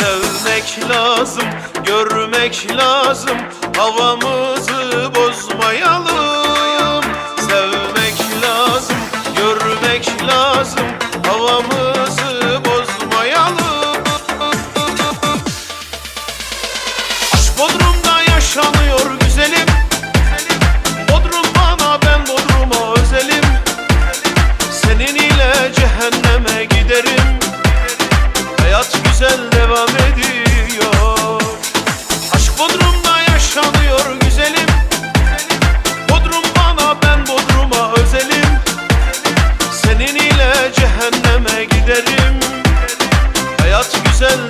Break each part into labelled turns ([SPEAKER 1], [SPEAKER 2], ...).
[SPEAKER 1] Sevmek lazım, görmek lazım Havamızı bozmayalım. Sevmek lazım, görmek lazım Havamızı güzel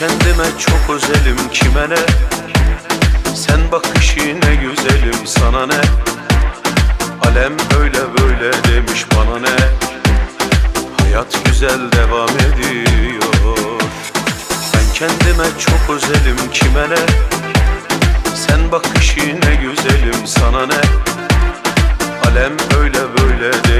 [SPEAKER 1] kendime çok özelim kime ne? Sen bak işi ne güzelim sana ne? Alem öyle böyle demiş bana ne? Hayat güzel devam ediyor. Ben kendime çok özelim kime ne? Sen bak işi ne güzelim sana ne? Alem öyle böyle demiş